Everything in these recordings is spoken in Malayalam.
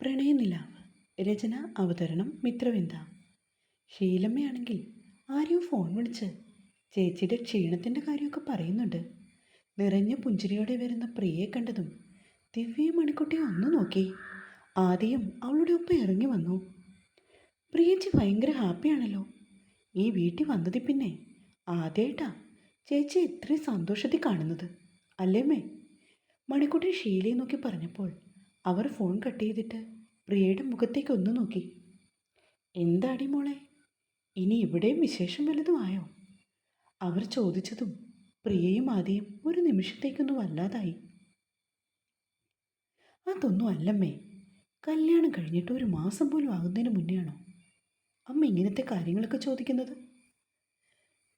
പ്രണയനിലാവ് രചന അവതരണം മിത്രവിന്ദ. ശീലമ്മയാണെങ്കിൽ ആരെയും ഫോൺ വിളിച്ച് ചേച്ചിയുടെ ക്ഷീണത്തിന്റെ കാര്യമൊക്കെ പറയുന്നുണ്ട്. നിറഞ്ഞ പുഞ്ചിരിയോടെ വരുന്ന പ്രിയയെ കണ്ടതും ദിവ്യയും മണിക്കുട്ടിയെ ഒന്ന് നോക്കി. ആദ്യം അവളുടെ ഒപ്പം ഇറങ്ങി വന്നു. പ്രിയച്ചി ഭയങ്കര ഹാപ്പിയാണല്ലോ. ഈ വീട്ടിൽ വന്നതിൽ പിന്നെ ആദ്യമായിട്ടാ ചേച്ചി ഇത്രയും സന്തോഷത്തിൽ കാണുന്നത്. അല്ലേമ്മേ മണിക്കുട്ടി ഷീലയെ നോക്കി പറഞ്ഞപ്പോൾ അവർ ഫോൺ കട്ട് ചെയ്തിട്ട് പ്രിയയുടെ മുഖത്തേക്ക് ഒന്ന് നോക്കി. എന്താടി മോളെ? ഇനി ഇവിടെയും വിശേഷം വലുതുമായോ അവർ ചോദിച്ചതും പ്രിയയും ആദ്യം ഒരു നിമിഷത്തേക്കൊന്ന് വല്ലാതായി. അതൊന്നും അല്ലമ്മേ. കല്യാണം കഴിഞ്ഞിട്ട് ഒരു മാസം പോലും ആകുന്നതിന് മുന്നെയാണോ അമ്മ ഇങ്ങനത്തെ കാര്യങ്ങളൊക്കെ ചോദിക്കുന്നത്?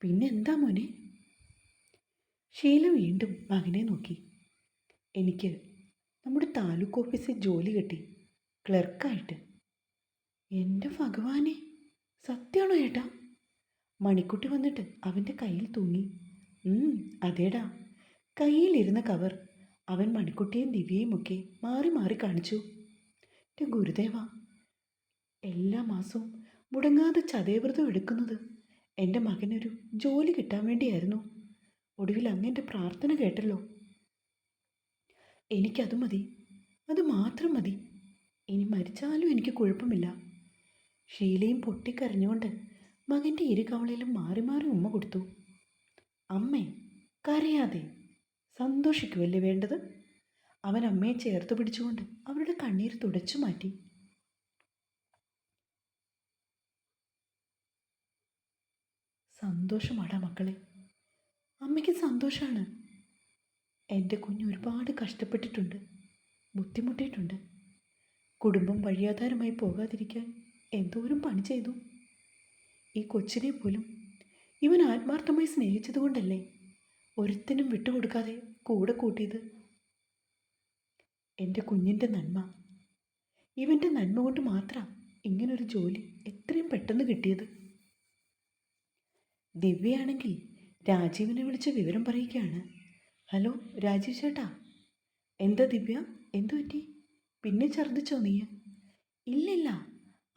പിന്നെന്താ മോനെ? ഷീല വീണ്ടും മകനെ നോക്കി. എനിക്ക് നമ്മുടെ താലൂക്ക് ഓഫീസിൽ ജോലി കിട്ടി. ക്ലർക്കായിട്ട്. എന്റെ ഭഗവാനെ സത്യമാണോ ഏട്ടാ? മണിക്കുട്ടി വന്നിട്ട് അവന്റെ കയ്യിൽ തൂങ്ങി. "ഉം, അതേടാ. കയ്യിലിരുന്ന കവർ അവൻ മണിക്കുട്ടിയും ദിവ്യയും ഒക്കെ മാറി മാറി കാണിച്ചു. എന്റെ ഗുരുദേവ എല്ലാ മാസവും മുടങ്ങാതെ ചതയവ്രതം എടുക്കുന്നത് എന്റെ മകനൊരു ജോലി കിട്ടാൻ വേണ്ടിയായിരുന്നു. ഒടുവിൽ അങ്ങന്റെ പ്രാർത്ഥന കേട്ടല്ലോ. എനിക്കത് മതി. അത് മാത്രം മതി. ഇനി മരിച്ചാലും എനിക്ക് കുഴപ്പമില്ല. ഷീലയും പൊട്ടിക്കരഞ്ഞുകൊണ്ട് മകന്റെ ഇരു കവളിലും മാറി മാറി ഉമ്മ കൊടുത്തു. അമ്മേ കരയാതെ. സന്തോഷിക്കുമല്ലേ വേണ്ടത്? അവൻ അമ്മയെ ചേർത്ത് പിടിച്ചുകൊണ്ട് അവരുടെ കണ്ണീർ തുടച്ചു മാറ്റി. സന്തോഷമാടാ മക്കളെ. അമ്മയ്ക്ക് സന്തോഷമാണ് എന്റെ കുഞ്ഞ് ഒരുപാട് കഷ്ടപ്പെട്ടിട്ടുണ്ട് ബുദ്ധിമുട്ടിയിട്ടുണ്ട്. കുടുംബം വഴിയാധാരമായി പോകാതിരിക്കാൻ എന്തോരം പണി ചെയ്തു? ഈ കൊച്ചിനെ പോലും ഇവൻ ആത്മാർത്ഥമായി സ്നേഹിച്ചതുകൊണ്ടല്ലേ ഒരുത്തിനും വിട്ടുകൊടുക്കാതെ കൂടെ കൂട്ടിയത്? എന്റെ കുഞ്ഞിന്റെ നന്മ. ഇവന്റെ നന്മ കൊണ്ട് മാത്രം ഇങ്ങനൊരു ജോലി എത്രയും പെട്ടെന്ന് കിട്ടിയത്. ദിവ്യയാണെങ്കിൽ രാജീവിനെ വിളിച്ച് വിവരം പറയുകയാണ്. ഹലോ രാജീവ് ചേട്ടാ. എന്താ ദിവ്യ? എന്തു പറ്റി? പിന്നെ ഛർദ്ദിച്ചോ നീ? ഇല്ലില്ല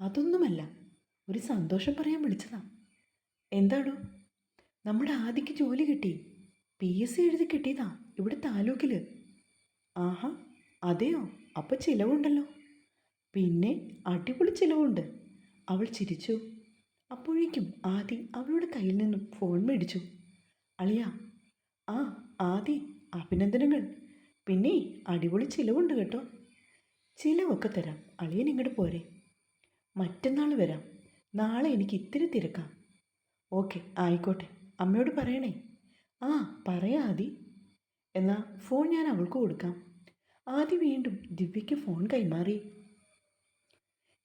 അതൊന്നുമല്ല. ഒരു സന്തോഷം പറയാൻ വിളിച്ചതാ. എന്താടോ? നമ്മുടെ ആദിക്ക് ജോലി കിട്ടി. പി എസ് സി എഴുതി കിട്ടിയതാ ഇവിടെ താലൂക്കിൽ ആഹാ അതെയോ? അപ്പം ചിലവുണ്ടല്ലോ. പിന്നെ അടിപൊളി ചിലവുണ്ട്. അവൾ ചിരിച്ചു. അപ്പോഴേക്കും ആദി അവളുടെ കയ്യിൽ നിന്നും ഫോൺ മേടിച്ചു. അളിയ ആ ആദി അഭിനന്ദനങ്ങൾ. പിന്നെ അടിപൊളി ചിലവുണ്ട് കേട്ടോ. ചിലവൊക്കെ തരാം. അളിയൻ ഇങ്ങോട്ട് പോരെ. മറ്റന്നാൾ വരാം. നാളെ എനിക്ക് ഇത്തിരി തിരക്കാം. ഓക്കെ ആയിക്കോട്ടെ. അമ്മയോട് പറയണേ. ആ പറയാം ആദി. എന്നാൽ ഫോൺ ഞാൻ അവൾക്ക് കൊടുക്കാം. ആദി വീണ്ടും ദിവ്യയ്ക്ക് ഫോൺ കൈമാറി.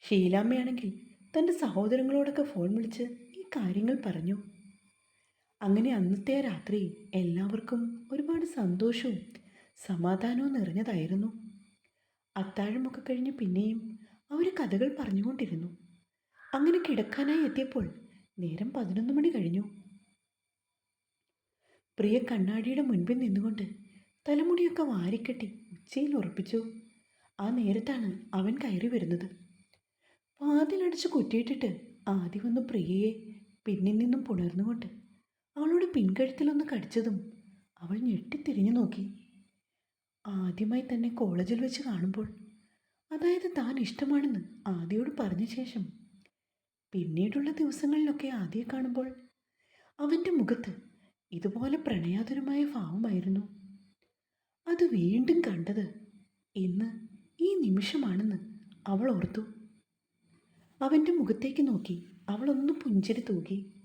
ഷീലാമ്മയാണെങ്കിൽ തന്റെ സഹോദരങ്ങളോടൊക്കെ ഫോൺ വിളിച്ച് ഈ കാര്യങ്ങൾ പറഞ്ഞു. അങ്ങനെ അന്നത്തെ രാത്രി എല്ലാവർക്കും ഒരുപാട് സന്തോഷവും സമാധാനവും നിറഞ്ഞതായിരുന്നു. അത്താഴമൊക്കെ കഴിഞ്ഞ് പിന്നെയും അവർ കഥകൾ പറഞ്ഞുകൊണ്ടിരുന്നു. അങ്ങനെ കിടക്കാനായി എത്തിയപ്പോൾ നേരം പതിനൊന്ന് മണി കഴിഞ്ഞു. പ്രിയ കണ്ണാടിയുടെ മുൻപിൽ നിന്നുകൊണ്ട് തലമുടിയൊക്കെ വാരിക്കെട്ടി ഉച്ചയിൽ ഉറപ്പിച്ചു. ആ നേരത്താണ് അവൻ കയറി വരുന്നത്. വാതിലടച്ച് കുറ്റിയിട്ടിട്ട് ആദ്യം വന്ന് പ്രിയയെ പിന്നിൽ നിന്നും പുണർന്നുകൊണ്ട് അവളുടെ പിൻകഴുത്തിലൊന്ന് കടിച്ചതും അവൾ ഞെട്ടിത്തിരിഞ്ഞു നോക്കി. ആദ്യമായി തന്നെ കോളേജിൽ വെച്ച് കാണുമ്പോൾ അതായത് താൻ ഇഷ്ടമാണെന്ന് ആദ്യയോട് പറഞ്ഞ ശേഷം പിന്നീടുള്ള ദിവസങ്ങളിലൊക്കെ ആദ്യയെ കാണുമ്പോൾ അവന്റെ മുഖത്ത് ഇതുപോലെ പ്രണയാതുരമായ ഭാവമായിരുന്നു. അത് വീണ്ടും കണ്ടത് ഇന്ന് ഈ നിമിഷമാണെന്ന് അവൾ ഓർത്തു. അവന്റെ മുഖത്തേക്ക് നോക്കി അവളൊന്ന് പുഞ്ചിരി തൂകി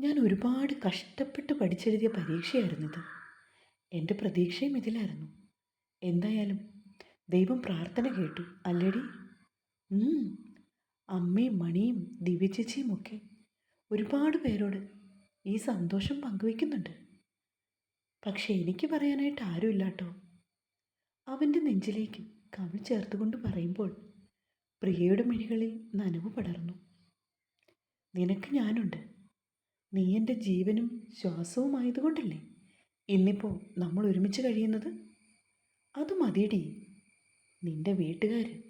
ഞാൻ ഒരുപാട് കഷ്ടപ്പെട്ട് പഠിച്ചെഴുതിയ പരീക്ഷയായിരുന്നത് എന്റെ പ്രതീക്ഷയും ഇതിലായിരുന്നു. എന്തായാലും ദൈവം പ്രാർത്ഥന കേട്ടു. അല്ലടി. അമ്മയും മണിയും ദിവ്യചേച്ചിയും ഒക്കെ ഒരുപാട് പേരോട് ഈ സന്തോഷം പങ്കുവയ്ക്കുന്നുണ്ട്. പക്ഷേ എനിക്ക് പറയാനായിട്ട് ആരുമില്ലാട്ടോ. അവന്റെ നെഞ്ചിലേക്ക് കവിൾ ചേർത്തുകൊണ്ട് പറയുമ്പോൾ പ്രിയയുടെ മിഴികളിൽ നനവ് പടർന്നു. നിനക്ക് ഞാനുണ്ട്. നീ എന്റെ ജീവനും ശ്വാസവുമായതുകൊണ്ടല്ലേ ഇന്നിപ്പോൾ നമ്മൾ ഒരുമിച്ച് കഴിയുന്നത്? അത് മതിയടി. നിന്റെ വീട്ടുകാർ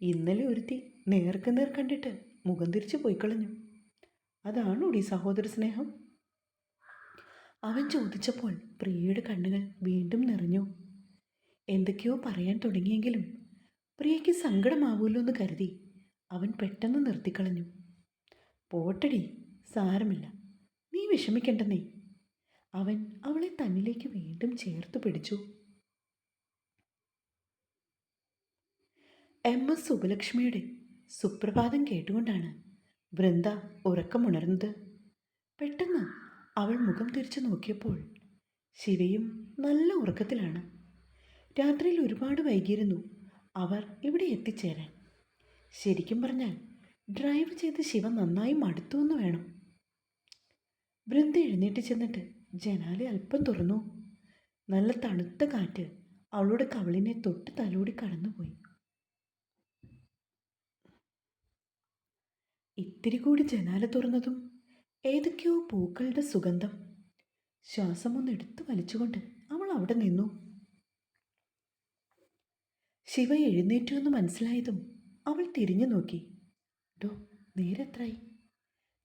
ഇന്നലെ ഒരുത്തി നേർക്ക് നേർ കണ്ടിട്ട് മുഖം തിരിച്ച് പോയിക്കളഞ്ഞു. അതാണോ ഈ സഹോദര സ്നേഹം? അവൻ ചോദിച്ചപ്പോൾ പ്രിയയുടെ കണ്ണുകൾ വീണ്ടും നിറഞ്ഞു. എന്തൊക്കെയോ പറയാൻ തുടങ്ങിയെങ്കിലും പ്രിയയ്ക്ക് സങ്കടമാവുമല്ലോ എന്ന് കരുതി അവൻ പെട്ടെന്ന് നിർത്തിക്കളഞ്ഞു. പോട്ടടി. സാരമില്ല. നീ വിഷമിക്കണ്ടെന്നേ അവൻ അവളെ തന്നിലേക്ക് വീണ്ടും ചേർത്ത് പിടിച്ചു. എം എസ് സുബലക്ഷ്മിയുടെ സുപ്രഭാതം കേട്ടുകൊണ്ടാണ് വൃന്ദ ഉറക്കമുണർന്നത്. പെട്ടെന്ന് അവൾ മുഖം തിരിച്ചു നോക്കിയപ്പോൾ ശിവയും നല്ല ഉറക്കത്തിലാണ്. രാത്രിയിൽ ഒരുപാട് വൈകിയിരുന്നു അവർ ഇവിടെ എത്തിച്ചേരാൻ. ശരിക്കും പറഞ്ഞാൽ ഡ്രൈവ് ചെയ്ത് ശിവ നന്നായി മടുത്തു എന്ന് വേണം. വൃന്ദ എഴുന്നേറ്റ് ചെന്നിട്ട് ജനാലെ അല്പം തുറന്നു. നല്ല തണുത്ത കാറ്റ് അവളുടെ കവളിനെ തൊട്ട് തലോടി കടന്നുപോയി. ഇത്തിരി കൂടി ജനാല തുറന്നതും ഏതൊക്കെയോ പൂക്കളുടെ സുഗന്ധം. ശ്വാസം ഒന്ന് എടുത്തു വലിച്ചുകൊണ്ട് അവൾ അവിടെ നിന്നു. ശിവ എഴുന്നേറ്റു എന്ന് മനസ്സിലായതും അവൾ തിരിഞ്ഞു നോക്കി. ഡോ നേരെ എത്രയായി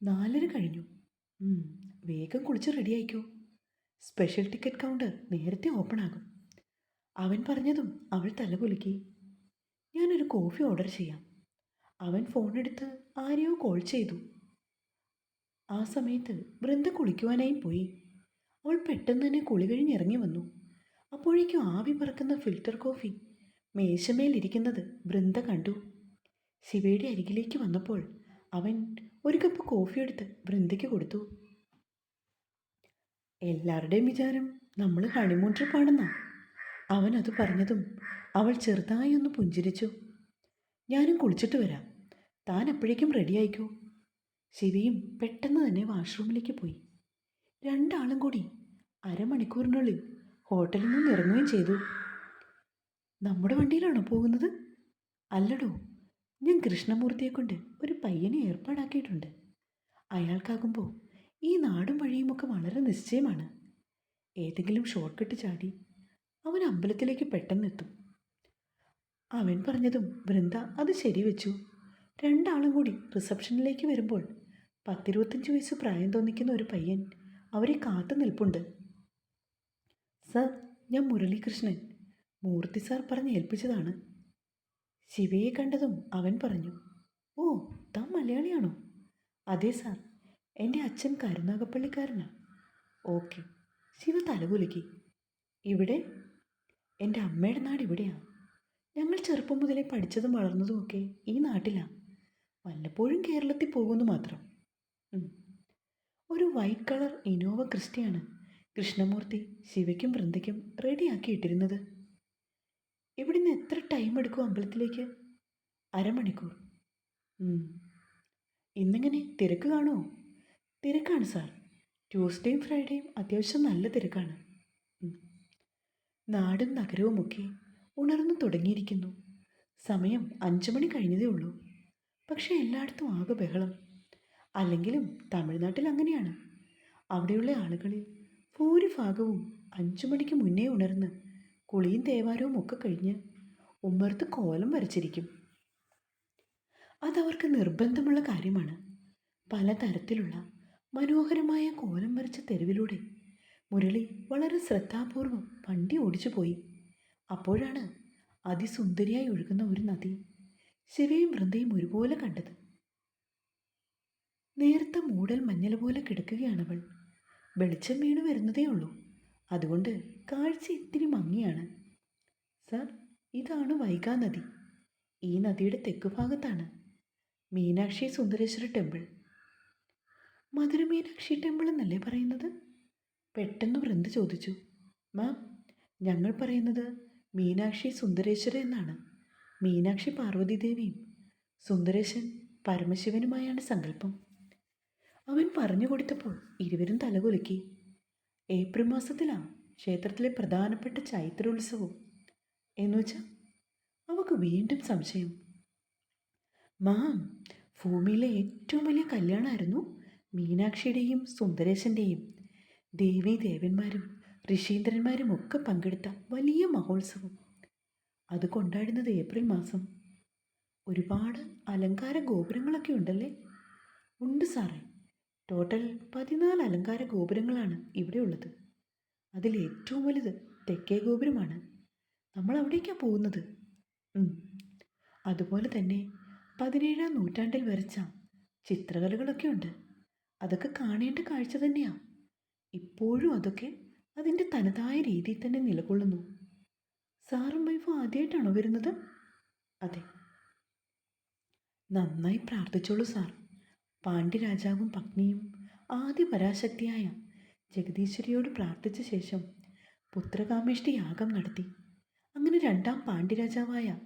നാലര കഴിഞ്ഞു. വേഗം കുളിച്ച് റെഡി ആയിക്കോ. സ്പെഷ്യൽ ടിക്കറ്റ് കൗണ്ടർ നേരത്തെ ഓപ്പൺ ആകും. അവൻ പറഞ്ഞതും അവൾ തലകുലുക്കി ഞാനൊരു കോഫി ഓർഡർ ചെയ്യാം. അവൻ ഫോണെടുത്ത് ആരെയോ കോൾ ചെയ്തു. ആ സമയത്ത് വൃന്ദ കുളിക്കുവാനായി പോയി. അവൾ പെട്ടെന്ന് തന്നെ കുളി കഴിഞ്ഞിറങ്ങി വന്നു. അപ്പോഴേക്കും ആവി പറക്കുന്ന ഫിൽറ്റർ കോഫി മേശമേലിരിക്കുന്നത് വൃന്ദ കണ്ടു. ശിവയുടെ അരികിലേക്ക് വന്നപ്പോൾ അവൻ ഒരു കപ്പ് കോഫി എടുത്ത് വൃന്ദയ്ക്ക് കൊടുത്തു. എല്ലാവരുടെയും വിചാരം നമ്മൾ ഹണിമൂൺ ട്രിപ്പാണെന്നാ അവൻ അത് പറഞ്ഞതും അവൾ ചെറുതായി ഒന്ന് പുഞ്ചിരിച്ചു. ഞാനും കുളിച്ചിട്ട് വരാം. താൻ അപ്പോഴേക്കും റെഡിയായിക്കോ ശിവയും പെട്ടെന്ന് തന്നെ വാഷ്റൂമിലേക്ക് പോയി. രണ്ടാളും കൂടി അരമണിക്കൂറിനുള്ളിൽ ഹോട്ടലിൽ നിന്ന് ഇറങ്ങുകയും ചെയ്തു. നമ്മുടെ വണ്ടിയിലാണോ പോകുന്നത്? അല്ലടോ ഞാൻ കൃഷ്ണമൂർത്തിയെ കൊണ്ട് ഒരു പയ്യനെ ഏർപ്പാടാക്കിയിട്ടുണ്ട്. അയാൾക്കാകുമ്പോൾ ഈ നാടും വഴിയുമൊക്കെ വളരെ നിശ്ചയമാണ്. ഏതെങ്കിലും ഷോർട്ട് കട്ട് ചാടി അവൻ അമ്പലത്തിലേക്ക് പെട്ടെന്നെത്തും അവൻ പറഞ്ഞതും വൃന്ദ അത് ശരിവെച്ചു രണ്ടാളും കൂടി റിസപ്ഷനിലേക്ക് വരുമ്പോൾ പത്തിരുപത്തഞ്ച് വയസ്സ് പ്രായം തോന്നിക്കുന്ന ഒരു പയ്യൻ അവരെ കാത്തു നിൽപ്പുണ്ട്. സർ ഞാൻ മുരളീകൃഷ്ണൻ മൂർത്തി സാർ പറഞ്ഞ് ഏൽപ്പിച്ചതാണ്. ശിവയെ കണ്ടതും അവൻ പറഞ്ഞു ഓ താൻ മലയാളിയാണോ? അതെ സാർ. എന്റെ അച്ഛൻ കരുനാഗപ്പള്ളിക്കാരനാണ് ഓക്കെ. ശിവ തലകുലുക്കി. ഇവിടെ? എന്റെ അമ്മയുടെ നാട് ഇവിടെയാണ് ഞങ്ങൾ ചെറുപ്പം മുതലേ പഠിച്ചതും വളർന്നതും ഒക്കെ ഈ നാട്ടിലാണ് വല്ലപ്പോഴും കേരളത്തിൽ പോകുന്നു മാത്രം. ഒരു വൈറ്റ് കളർ ഇനോവ ക്രിസ്റ്റിയാണ് കൃഷ്ണമൂർത്തി ശിവയ്ക്കും വൃന്ദയ്ക്കും റെഡിയാക്കി ഇട്ടിരുന്നത്. ഇവിടുന്ന് എത്ര ടൈം എടുക്കും അമ്പലത്തിലേക്ക്? അരമണിക്കൂർ. ഇന്നിങ്ങനെ തിരക്ക് കാണുമോ തിരക്കാണ് സാർ. ട്യൂസ്ഡേയും ഫ്രൈഡേയും അത്യാവശ്യം നല്ല തിരക്കാണ്. നാടും നഗരവുമൊക്കെ ഉണർന്നു തുടങ്ങിയിരിക്കുന്നു. സമയം അഞ്ചു മണി കഴിഞ്ഞതേ ഉള്ളൂ. പക്ഷേ എല്ലായിടത്തും ആകെ ബഹളം. അല്ലെങ്കിലും തമിഴ്നാട്ടിൽ അങ്ങനെയാണ്. അവിടെയുള്ള ആളുകളിൽ ഭൂരിഭാഗവും അഞ്ചു മണിക്ക് മുന്നേ ഉണർന്ന് കുളിയും തേവാരവും ഒക്കെ കഴിഞ്ഞ് ഉമ്മർത്ത് കോലം വരച്ചിരിക്കും. അതവർക്ക് നിർബന്ധമുള്ള കാര്യമാണ്. പലതരത്തിലുള്ള മനോഹരമായ കോലം വരച്ച തെരുവിലൂടെ മുരളി വളരെ ശ്രദ്ധാപൂർവം വണ്ടി ഓടിച്ചു പോയി. അപ്പോഴാണ് അതിസുന്ദരിയായി ഒഴുകുന്ന ഒരു നദി ശിവയും വൃന്ദയും ഒരുപോലെ കണ്ടത്. നേരത്തെ മൂടൽ മഞ്ഞൾ പോലെ കിടക്കുകയാണവൾ. വെളിച്ചം വീണു വരുന്നതേ ഉള്ളൂ. അതുകൊണ്ട് കാഴ്ച ഇത്തിരി മങ്ങിയാണ്. സർ ഇതാണ് വൈഗാ നദി. ഈ നദിയുടെ തെക്ക് ഭാഗത്താണ് മീനാക്ഷി സുന്ദരേശ്വര ടെമ്പിൾ. മധുര മീനാക്ഷി ടെമ്പിൾ എന്നല്ലേ പറയുന്നത്? പെട്ടെന്ന് വൃന്ദ ചോദിച്ചു. മാം ഞങ്ങൾ പറയുന്നത് മീനാക്ഷി സുന്ദരേശ്വര എന്നാണ്. മീനാക്ഷി പാർവതി ദേവിയും സുന്ദരേശൻ പരമശിവനുമായാണ് സങ്കല്പം. അവൻ പറഞ്ഞു കൊടുത്തപ്പോൾ ഇരുവരും തലകുലുക്കി. ഏപ്രിൽ മാസത്തിലാണ് ക്ഷേത്രത്തിലെ പ്രധാനപ്പെട്ട ചൈത്രോത്സവം. എന്നുവെച്ചാൽ അവക്ക് വീണ്ടും സംശയം. മാം ഭൂമിയിലെ ഏറ്റവും വലിയ കല്യാണമായിരുന്നു മീനാക്ഷിയുടെയും സുന്ദരേശന്റെയും ദേവീ ദേവന്മാരും ഋഷീന്ദ്രന്മാരും ഒക്കെ പങ്കെടുത്ത വലിയ മഹോത്സവം. അത് കൊണ്ടാടുന്നത് ഏപ്രിൽ മാസം. ഒരുപാട് അലങ്കാര ഗോപുരങ്ങളൊക്കെ ഉണ്ടല്ലേ? ഉണ്ട് സാറേ. ടോട്ടൽ പതിനാല് അലങ്കാര ഗോപുരങ്ങളാണ് ഇവിടെ ഉള്ളത്. അതിൽ ഏറ്റവും വലുത് തെക്കേ ഗോപുരമാണ്. നമ്മൾ അവിടേക്കാണ് പോകുന്നത്. അതുപോലെ തന്നെ പതിനേഴാം നൂറ്റാണ്ടിൽ വരച്ച ചിത്രകലകളൊക്കെ ഉണ്ട്. അതൊക്കെ കാണേണ്ട കാഴ്ച തന്നെയാണ് ഇപ്പോഴും അതൊക്കെ അതിന്റെ തനതായ രീതിയിൽ തന്നെ നിലകൊള്ളുന്നു. സാറും വൈഫും ആദ്യമായിട്ടാണോ വരുന്നത്? അതെ. നന്നായി പ്രാർത്ഥിച്ചോളൂ സാർ. പാണ്ഡ്യരാജാവും പത്നിയും ആദ്യ പരാശക്തിയായ ജഗദീശ്വരിയോട് പ്രാർത്ഥിച്ച ശേഷം പുത്രകാമേഷ്ടി യാഗം നടത്തി. അങ്ങനെ രണ്ടാം പാണ്ഡ്യരാജാവായ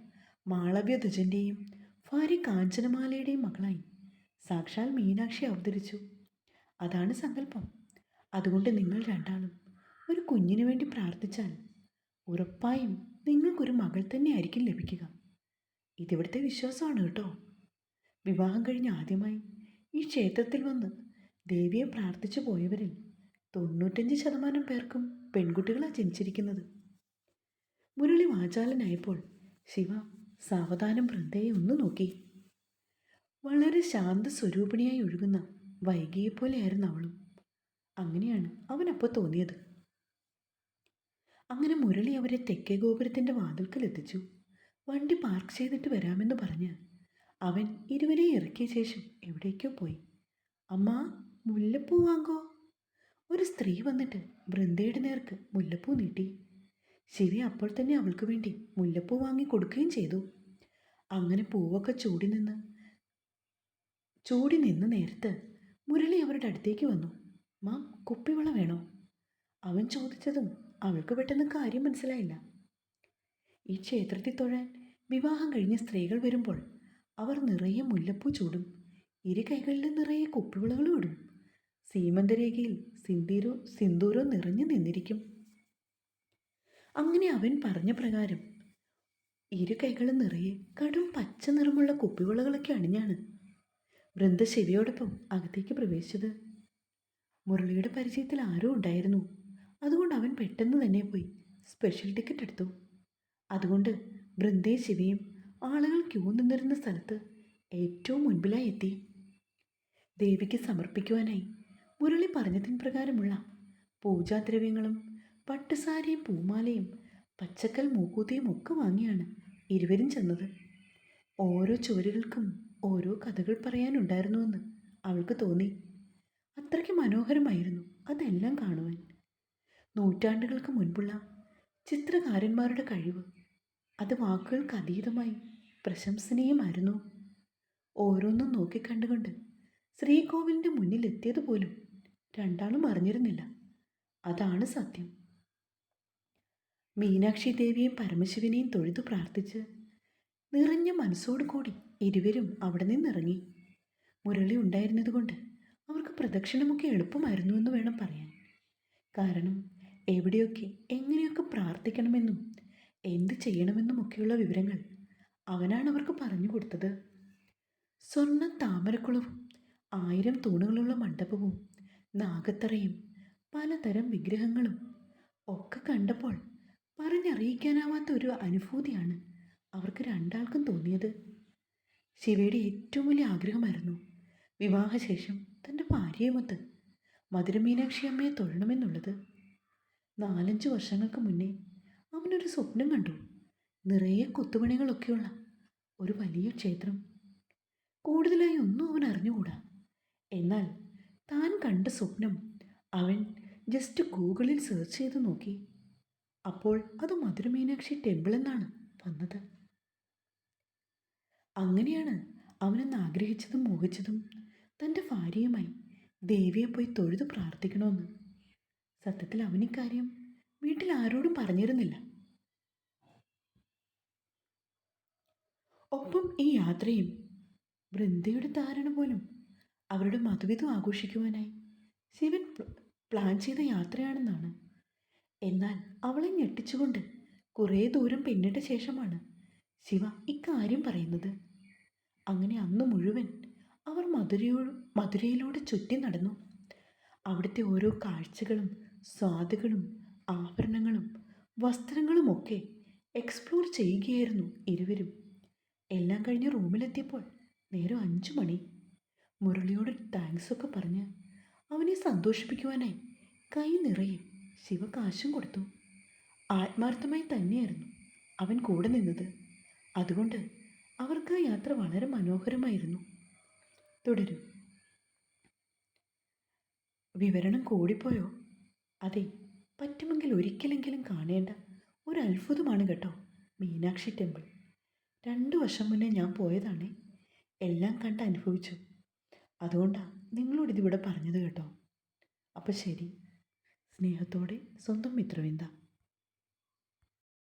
മാളവ്യധ്വജന്റെയും ഭാര്യ കാഞ്ചനമാലയുടെയും മകളായി സാക്ഷാൽ മീനാക്ഷി അവതരിച്ചു. അതാണ് സങ്കല്പം. അതുകൊണ്ട് നിങ്ങൾ രണ്ടാളും ഒരു കുഞ്ഞിനു വേണ്ടി പ്രാർത്ഥിച്ചാൽ ഉറപ്പായും നിങ്ങൾക്കൊരു മകൾ തന്നെ ആയിരിക്കും ലഭിക്കുക. ഇതിവിടുത്തെ വിശ്വാസമാണ് കേട്ടോ. വിവാഹം കഴിഞ്ഞ് ആദ്യമായി ഈ ക്ഷേത്രത്തിൽ വന്ന് ദേവിയെ പ്രാർത്ഥിച്ചു പോയവരിൽ തൊണ്ണൂറ്റഞ്ച് ശതമാനം പേർക്കും പെൺകുട്ടികളാണ് ജനിച്ചിരിക്കുന്നത്. മുരളി വാചാലനായപ്പോൾ ശിവ സാവധാനം വൃന്ദയെ ഒന്ന് നോക്കി. വളരെ ശാന്ത സ്വരൂപിണിയായി ഒഴുകുന്ന വൈകിയെപ്പോലെയായിരുന്നു അവളും. അങ്ങനെയാണ് അവനപ്പോൾ തോന്നിയത്. അങ്ങനെ മുരളി അവരെ തെക്കേ ഗോപുരത്തിന്റെ വാതിൽക്കൽ എത്തിച്ചു വണ്ടി പാർക്ക് ചെയ്തിട്ട് വരാമെന്ന് പറഞ്ഞ് അവൻ ഇരുവരെയും ഇറക്കിയ ശേഷം എവിടേക്കോ പോയി. അമ്മ മുല്ലപ്പൂ വാങ്ങോ? ഒരു സ്ത്രീ വന്നിട്ട് വൃന്ദയുടെ നേർക്ക് മുല്ലപ്പൂ നീട്ടി. ശരി അപ്പോൾ തന്നെ അവൾക്ക് വേണ്ടി മുല്ലപ്പൂ വാങ്ങി കൊടുക്കുകയും ചെയ്തു. അങ്ങനെ പൂവൊക്കെ ചൂടി നിന്ന് ചൂടി നിന്ന് നേരത്ത് മുരളി അവരുടെ അടുത്തേക്ക് വന്നു. മാം കുപ്പിവള വേണോ? അവൻ ചോദിച്ചതും അവൾക്ക് പെട്ടെന്ന് കാര്യം മനസ്സിലായില്ല. ഈ ക്ഷേത്രത്തിൽ തൊഴാൻ വിവാഹം കഴിഞ്ഞ സ്ത്രീകൾ വരുമ്പോൾ അവർ നിറയെ മുല്ലപ്പൂ ചൂടും ഇരു കൈകളിലും നിറയെ കുപ്പിവിളകളും ഇടും. സീമന്തരേഖയിൽ സിന്ദീരോ സിന്ദൂരോ നിറഞ്ഞു നിന്നിരിക്കും. അങ്ങനെ അവൻ പറഞ്ഞ പ്രകാരം ഇരു കൈകളും നിറയെ കടും പച്ച നിറമുള്ള കുപ്പിവിളകളൊക്കെ അണിഞ്ഞാണ് വൃന്ദ ശിവയോടൊപ്പം അകത്തേക്ക് പ്രവേശിച്ചത്. മുരളിയുടെ പരിചയത്തിൽ ആരും ഉണ്ടായിരുന്നു. അതുകൊണ്ട് അവൻ പെട്ടെന്ന് തന്നെ പോയി സ്പെഷ്യൽ ടിക്കറ്റ് എടുത്തു. അതുകൊണ്ട് വൃന്ദയും ശിവയും ആളുകൾ ക്യൂ നിന്നിരുന്ന സ്ഥലത്ത് ഏറ്റവും മുൻപിലായി എത്തി. ദേവിക്ക് സമർപ്പിക്കുവാനായി മുരളി പറഞ്ഞതിന് പ്രകാരമുള്ള പൂജാദ്രവ്യങ്ങളും പട്ടുസാരിയും പൂമാലയും പച്ചക്കൽ മൂക്കൂത്തിയും ഒക്കെ വാങ്ങിയാണ് ഇരുവരും ചെന്നത്. ഓരോ ചുവരുകൾക്കും ഓരോ കഥകൾ പറയാനുണ്ടായിരുന്നുവെന്ന് അവൾക്ക് തോന്നി. അത്രയ്ക്ക് മനോഹരമായിരുന്നു അതെല്ലാം കാണുവാൻ. നൂറ്റാണ്ടുകൾക്ക് മുൻപുള്ള ചിത്രകാരന്മാരുടെ കഴിവ് അത് വാക്കുകൾക്ക് അതീതമായി പ്രശംസനീയമായിരുന്നു. ഓരോന്നും നോക്കിക്കണ്ടുകൊണ്ട് ശ്രീകോവിലിന്റെ മുന്നിൽ എത്തിയതുപോലും രണ്ടാളും അറിഞ്ഞിരുന്നില്ല. അതാണ് സത്യം. മീനാക്ഷി ദേവിയെയും പരമശിവനെയും തൊഴുതു പ്രാർത്ഥിച്ച് നിറഞ്ഞ മനസ്സോടു കൂടി ഇരുവരും അവിടെ നിന്നിറങ്ങി. മുരളി ഉണ്ടായിരുന്നതുകൊണ്ട് അവർക്ക് പ്രദക്ഷിണമൊക്കെ എളുപ്പമായിരുന്നു എന്ന് വേണം പറയാൻ. കാരണം എവിടെയൊക്കെ എങ്ങനെയൊക്കെ പ്രാർത്ഥിക്കണമെന്നും എന്ത് ചെയ്യണമെന്നും ഒക്കെയുള്ള വിവരങ്ങൾ അവനാണ് അവർക്ക് പറഞ്ഞു കൊടുത്തത്. സ്വർണ താമരക്കുളവും ആയിരം തൂണുകളുള്ള മണ്ഡപവും നാഗത്തറയും പലതരം വിഗ്രഹങ്ങളും ഒക്കെ കണ്ടപ്പോൾ പറഞ്ഞറിയിക്കാനാവാത്ത ഒരു അനുഭൂതിയാണ് അവർക്ക് രണ്ടാൾക്കും തോന്നിയത്. ശിവയുടെ ഏറ്റവും വലിയ ആഗ്രഹമായിരുന്നു വിവാഹശേഷം തന്റെ ഭാര്യയുമൊത്ത് മധുരമീനാക്ഷി അമ്മയെ തൊഴണമെന്നുള്ളത്. നാലഞ്ച് വർഷങ്ങൾക്ക് മുന്നേ അവനൊരു സ്വപ്നം കണ്ടു. നിറയെ കൊത്തുപണികളൊക്കെയുള്ള ഒരു വലിയ ക്ഷേത്രം. കൂടുതലായി ഒന്നും അവൻ അറിഞ്ഞുകൂടാ. എന്നാൽ താൻ കണ്ട സ്വപ്നം അവൻ ജസ്റ്റ് ഗൂഗിളിൽ സെർച്ച് ചെയ്ത് നോക്കി. അപ്പോൾ അത് മധുരമീനാക്ഷി ടെമ്പിൾ എന്നാണ് വന്നത്. അങ്ങനെയാണ് അവനെന്ന് ആഗ്രഹിച്ചതും മോഹിച്ചതും തന്റെ ഭാര്യയുമായി ദേവിയെ പോയി തൊഴുതു പ്രാർത്ഥിക്കണമെന്ന്. സത്യത്തിൽ അവൻ ഇക്കാര്യം വീട്ടിൽ ആരോടും പറഞ്ഞിരുന്നില്ല. ഒപ്പം ഈ യാത്രയും വൃന്ദയുടെ ധാരണ പോലും അവരുടെ മധുവിധം ആഘോഷിക്കുവാനായി ശിവൻ പ്ലാൻ ചെയ്ത യാത്രയാണെന്നാണ്. എന്നാൽ അവളെ ഞെട്ടിച്ചുകൊണ്ട് കുറേ ദൂരം പിന്നിട്ട ശേഷമാണ് ശിവ ഇക്കാര്യം പറയുന്നത്. അങ്ങനെ അന്ന് മുഴുവൻ അവർ മധുരയോ മധുരയിലൂടെ ചുറ്റി നടന്നു. അവിടുത്തെ ഓരോ കാഴ്ചകളും സ്വാദുകളും ആഭരണങ്ങളും വസ്ത്രങ്ങളുമൊക്കെ എക്സ്പ്ലോർ ചെയ്യുകയായിരുന്നു ഇരുവരും. എല്ലാം കഴിഞ്ഞ് റൂമിലെത്തിയപ്പോൾ നേരം അഞ്ചു മണി. മുരളിയോട് താങ്ക്സ് ഒക്കെ പറഞ്ഞ് അവനെ സന്തോഷിപ്പിക്കുവാനായി കൈ നിറയെ ശിവ കാശും കൊടുത്തു. ആത്മാർത്ഥമായി തന്നെയായിരുന്നു അവൻ കൂടെ നിന്നത്. അതുകൊണ്ട് അവർക്ക് ആ യാത്ര വളരെ മനോഹരമായിരുന്നു. തുടരും. വിവരണം കൂടിപ്പോയോ? അതെ പറ്റുമെങ്കിൽ ഒരിക്കലെങ്കിലും കാണേണ്ട ഒരു അത്ഭുതമാണ് കേട്ടോ മീനാക്ഷി ടെമ്പിൾ. രണ്ടു വർഷം മുന്നേ ഞാൻ പോയതാണ്. എല്ലാം കണ്ട് അനുഭവിച്ചു. അതുകൊണ്ടാണ് നിങ്ങളോട് ഇതിവിടെ പറഞ്ഞത് കേട്ടോ. അപ്പോൾ ശരി. സ്നേഹത്തോടെ സ്വന്തം മിത്രവിന്ദ.